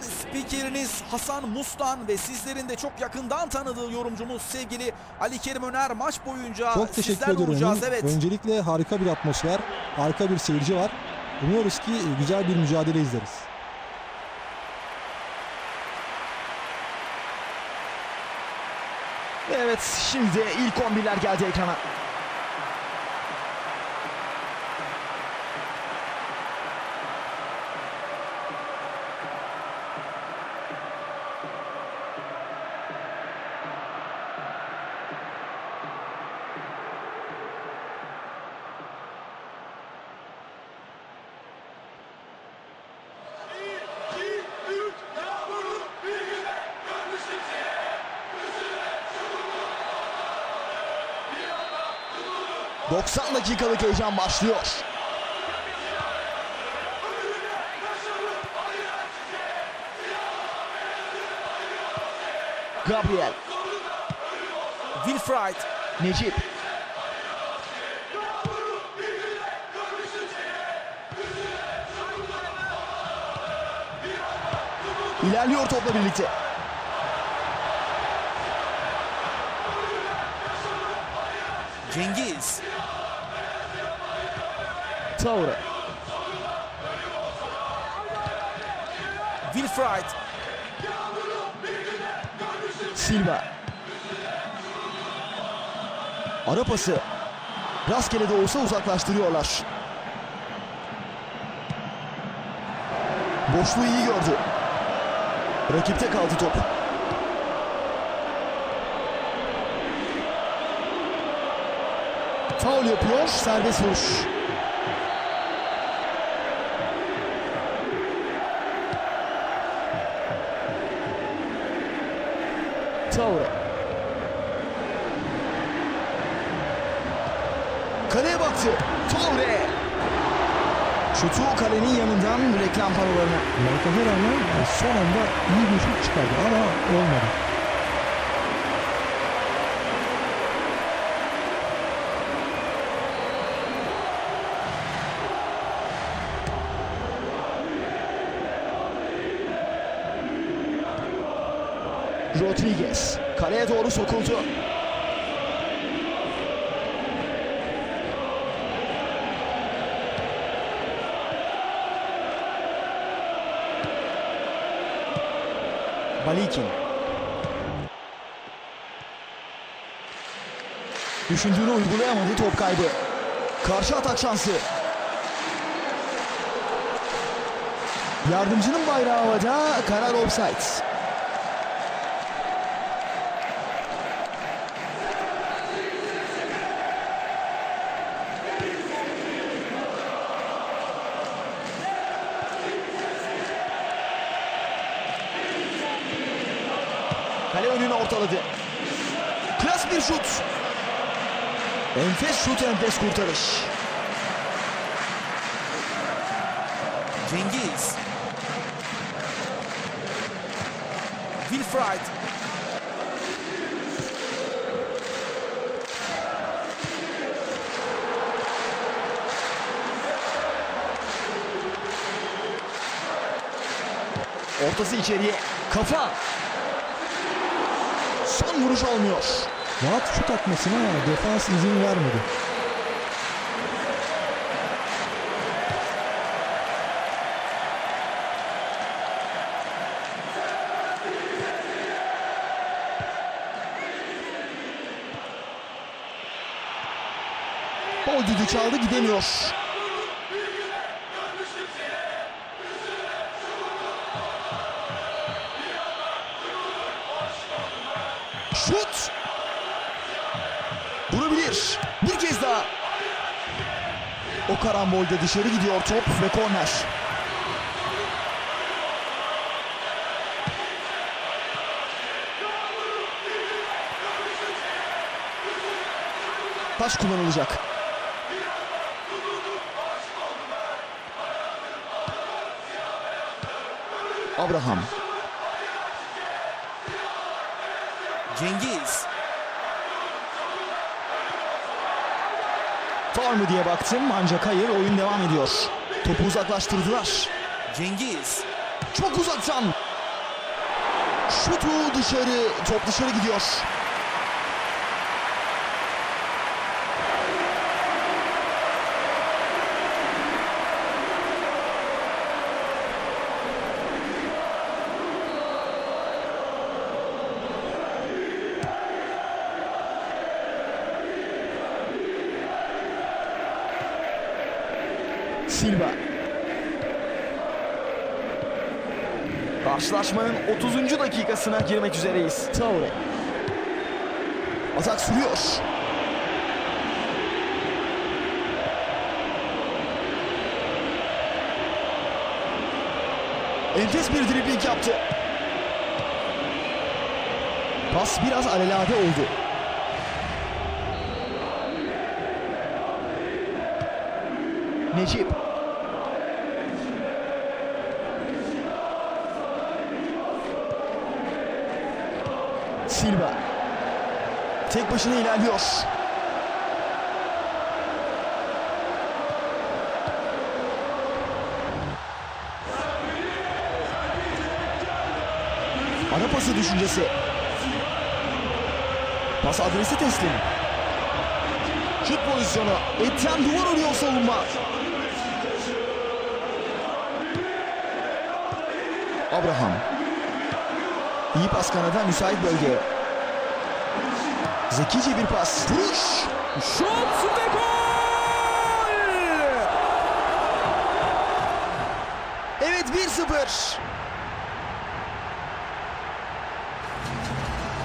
Ben spikeriniz Hasan Mustan ve sizlerin de çok yakından tanıdığı yorumcumuz sevgili Ali Kerim Öner maç boyunca Çok teşekkür sizlerle ediyorum. olacağız. Emin. Evet. Öncelikle harika bir atmosfer, harika bir seyirci var. Umuyoruz ki güzel bir mücadele izleriz. Evet şimdi ilk 11'ler geldi ekrana. Dakikalık heyecan başlıyor. Gabriel, Wilfried, Necip. İlerliyor topla birlikte. Cengiz, Taure, Wilfried, Silva. Ara pası. Rastgele de olsa uzaklaştırıyorlar. Boşluğu iyi gördü. Rakipte kaldı top. Faul yapıyor, serbest vuruş. Taure. Kaleye baktı. Taure. Şutu kalenin yanından reklam panolarına. Markaja rağmen e, son anda iyi bir şut çıkardı ama olmadı. Doğru sokuldu. Malikin. Düşündüğünü uygulayamadı top kaybı. Karşı atak şansı. Yardımcının bayrağı havada karar offside. Kale önüne ortaladı. Klas bir şut. Enfes şut, enfes kurtarış. Cengiz, Wilfried, Ortası içeriye. Kafa. Son vuruş olmuyor. Rahat şut atmasına defans izin vermedi. Gol düdüğü çaldı gidemiyor. O karambolde dışarı gidiyor top ve korner. Taş kullanılacak. Abraham. Cengiz, Faul mü diye baktım ancak hayır oyun devam ediyor. Topu uzaklaştırdılar. Cengiz, Çok uzaktan. Şutu dışarı. Top dışarı gidiyor. Silva. Karşılaşmanın 30. dakikasına girmek üzereyiz. Traore. Atak sürüyor. Enfes bir dribling yaptı. Pas biraz alelade oldu. Necip. Tek başına ilerliyor. Ara pası düşüncesi. Pas adresi teslim. Şut pozisyonu. Etyen duvar arıyor savunma. Abraham. İyi pas kanada müsait bölgeye. Zekice bir pas. Vuruş. Şut ve gol! Evet 1-0.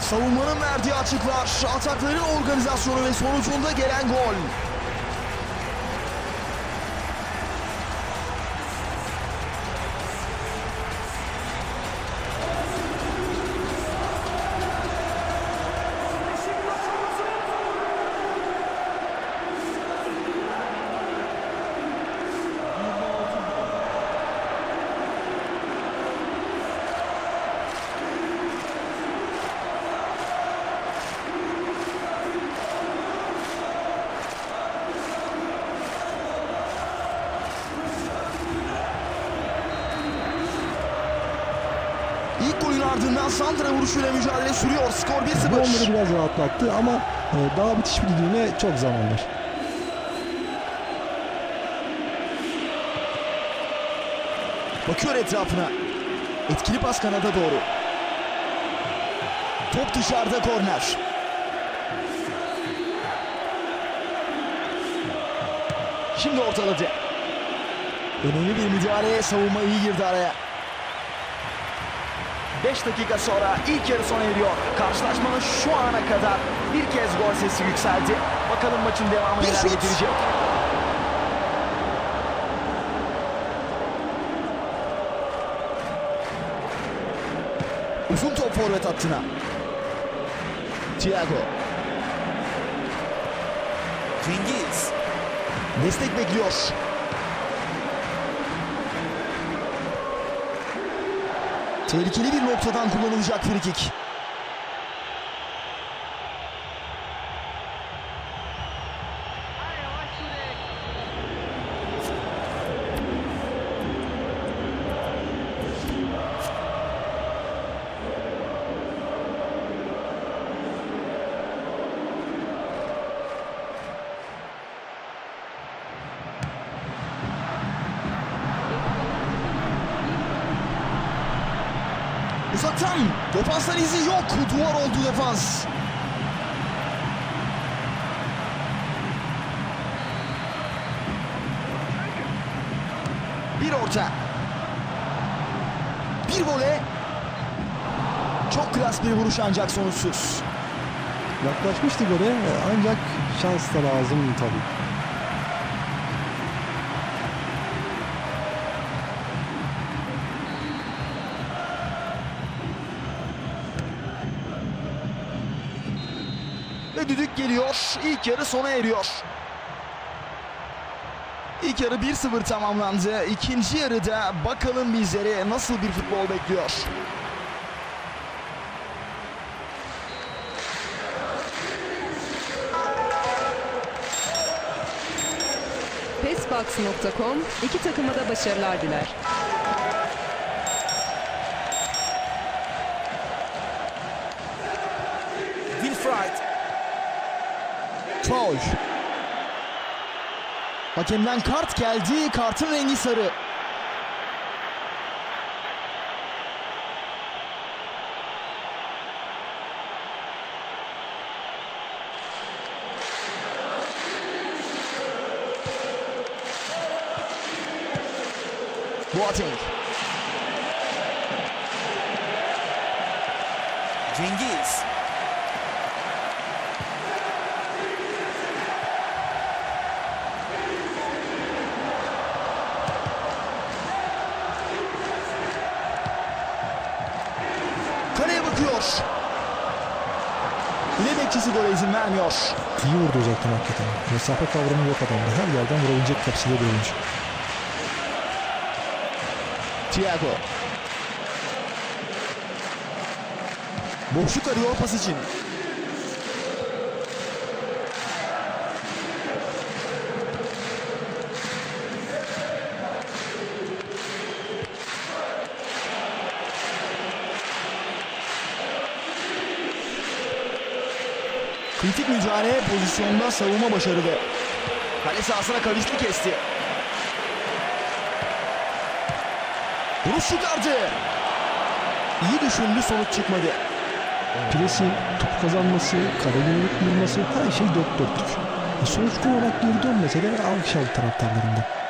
Savunmanın verdiği açıklar, atakların organizasyonu ve sonucunda gelen gol. Ardından Sandra vuruşuyla mücadele sürüyor. Skor Bu onları 1-0. biraz rahatlattı ama e, daha bitiş bildiğine çok zaman var. Bakıyor etrafına. Etkili pas kanada doğru. Top dışarıda korner. Şimdi ortaladı. Önemli bir müdahaleye savunma iyi girdi araya. 5 dakika sonra ilk yarı sona eriyor. Karşılaşmanın şu ana kadar bir kez gol sesi yükseldi. Bakalım maçın devamı neler getirecek. Uzun top forvet hattına. Thiago. Cengiz. Destek bekliyor. Tehlikeli bir noktadan kullanılacak frikik. Uzaktan defanstan izi yok. Duvar oldu defans. Bir orta. Bir vole. Çok klas bir vuruş ancak sonuçsuz. Yaklaşmıştı gole ancak şans da lazım tabii. Geliyor. İlk yarı sona eriyor. İlk yarı 1-0 tamamlandı. İkinci yarıda bakalım bizleri nasıl bir futbol bekliyor. Pacebox.com iki takıma da başarılar diler. Faul. Hakemden kart geldi. Kartın rengi sarı. Boateng. Cengiz. Vermiyor. İyi vurdu uzaktan hakikaten. Mesafe kavramı yok adamda. Her yerden vurabilecek kapside bir oyuncu. Thiago. Boşluk arıyor pas için. Kritik mücadele pozisyonda savunma başarılı. Kale sahasına kavisli kesti. Vuruş çıkardı. İyi düşündü sonuç çıkmadı. Plesi, top kazanması, karagümrük vurması her şey dört dörtlük. E, sonuç olarak geri dönmese de alkış aldı taraftarlarında.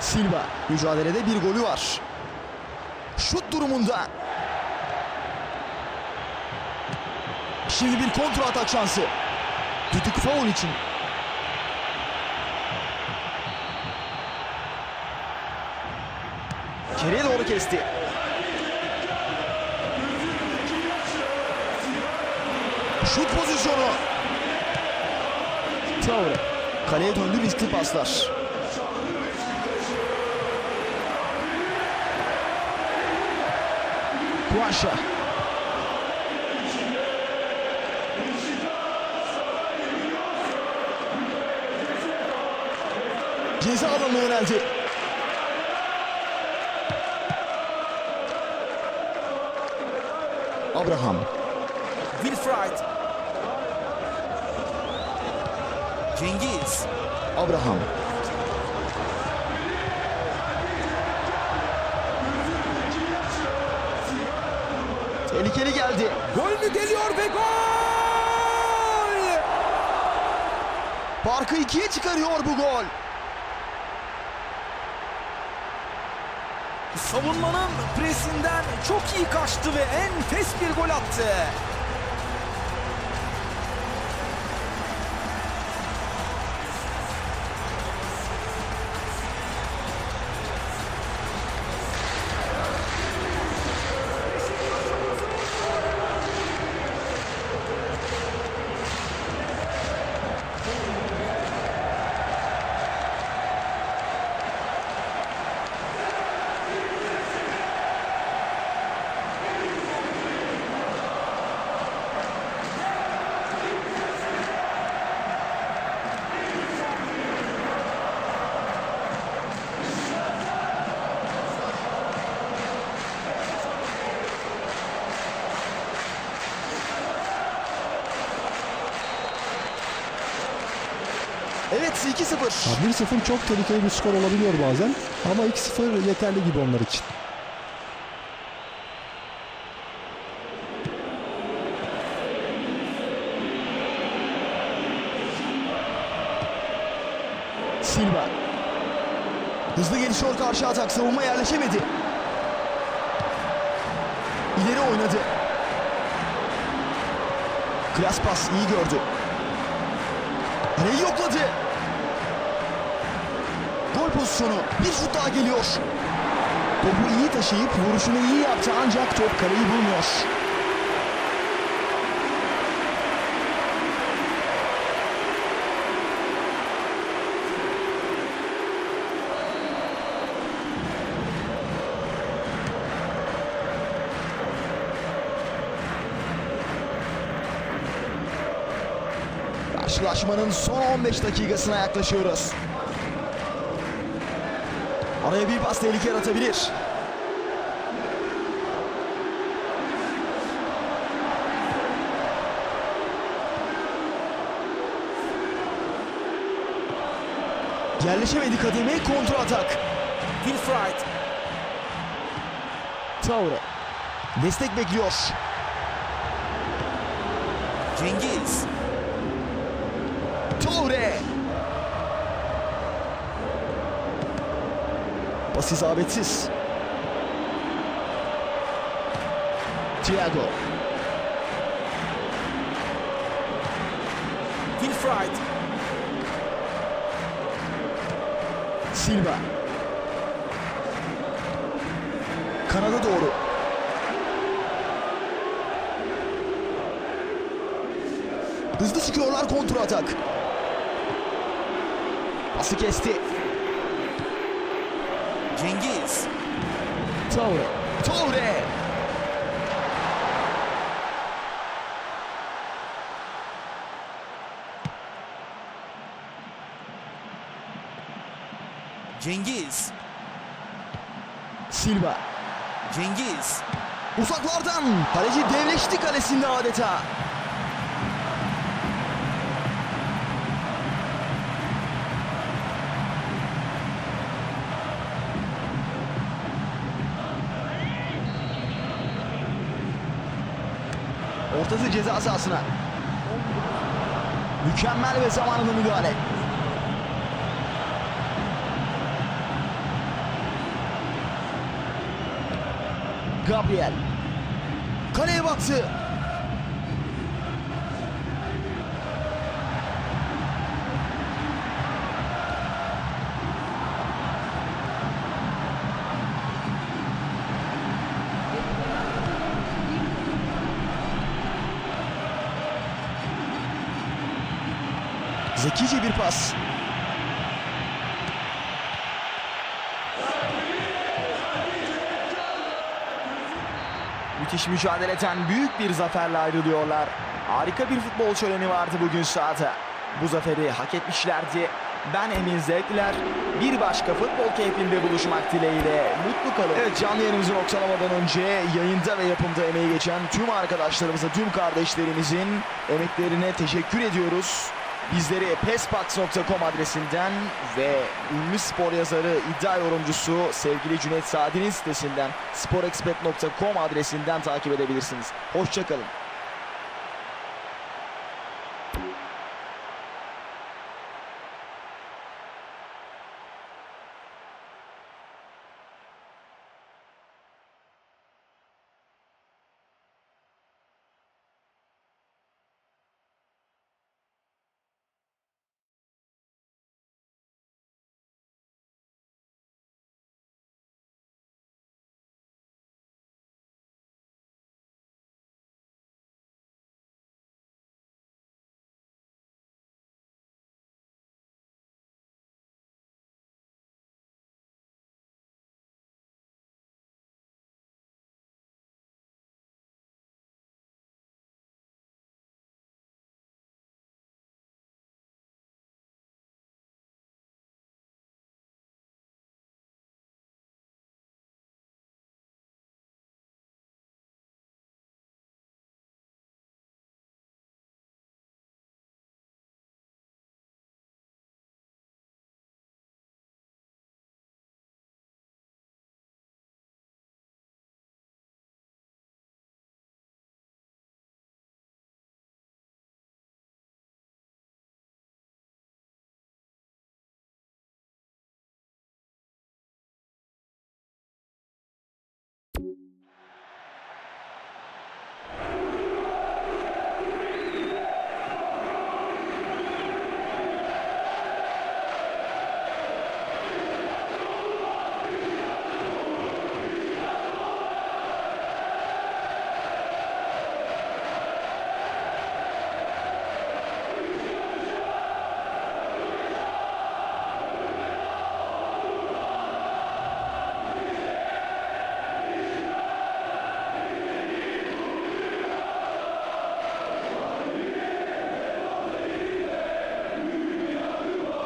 Silva mücadelede bir golü var. Şut durumunda. Şimdi bir kontra atak şansı. Düdük faul için. Geriye doğru kesti. Şut pozisyonu. Traore. Kaleye döndü riskli paslar. Kuaşa. Ceza alanına yöneldi. Abraham. Wilfried. Cengiz. Abraham. Tehlikeli geldi. Gol mü geliyor ve gol! Farkı ikiye çıkarıyor bu gol. Savunmanın presinden çok iyi kaçtı ve enfes bir gol attı. 2-0. Ya 1-0 çok tehlikeli bir skor olabiliyor bazen. Ama 2-0 yeterli gibi onlar için. Silva. Hızlı gelişiyor karşı atak. Savunma yerleşemedi. İleri oynadı. Klas pas iyi gördü. Neyi yokladı? Gol pozisyonu. Bir şut daha geliyor. Topu iyi taşıyıp vuruşunu iyi yaptı ancak top kaleyi bulmuyor. Karşılaşmanın son 15 dakikasına yaklaşıyoruz. Araya bir pas tehlike yaratabilir. Yerleşemedi kademe kontra atak. Wilfried. Traore. Destek bekliyor. Cengiz. Traore. Pas isabetsiz. Thiago. Wilfried. Silva. Kanada doğru. Hızlı çıkıyorlar kontra atak. Pası kesti. Cengiz. Traore. Traore. Cengiz. Silva. Cengiz. Uzaklardan kaleci devleşti kalesinde adeta. Ortası ceza sahasına. Mükemmel ve zamanında müdahale. Gabriel. Kaleye baktı. Pas. Müthiş mücadeleden büyük bir zaferle ayrılıyorlar. Harika bir futbol şöleni vardı bugün sahada. Bu zaferi hak etmişlerdi. Ben Emin Zevkler. Bir başka futbol keyfinde buluşmak dileğiyle mutlu kalın. Evet canlı yayınımızı noktalamadan önce yayında ve yapımda emeği geçen tüm arkadaşlarımıza, tüm kardeşlerimizin emeklerine teşekkür ediyoruz. Bizleri pespax.com adresinden ve ünlü spor yazarı, iddia yorumcusu sevgili Cüneyt Sadi'nin sitesinden sporexpert.com adresinden takip edebilirsiniz. Hoşçakalın.